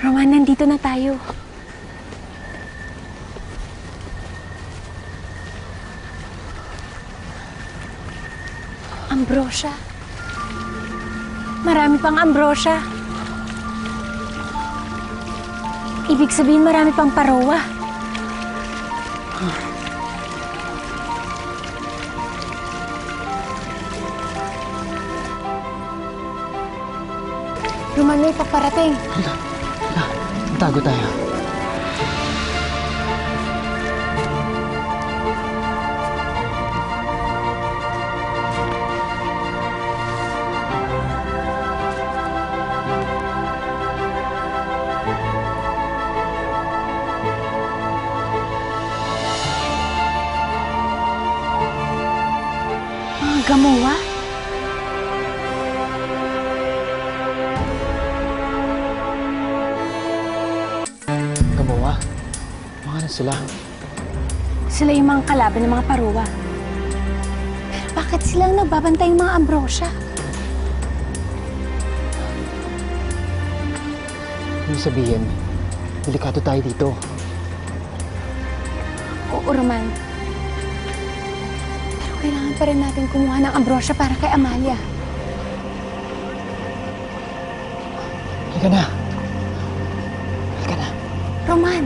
Roman, nandito na tayo. Ambrosia. Marami pang ambrosia. Ibig sabihin marami pang parowa. Roman, may paparating. Halika, halika. Tago tayo. Gamuwa? Gamuwa. Na sila. Sila yung mga kalaban ng mga paruwa. Bakit silang nagbabantay yung mga ambrosia? Ibig sabihin, delikado tayo dito. Oo, Roman. Pero kailangan pa rin natin kumuha ng ambrosia para kay Amalia. Halika na. Halika na. Roman,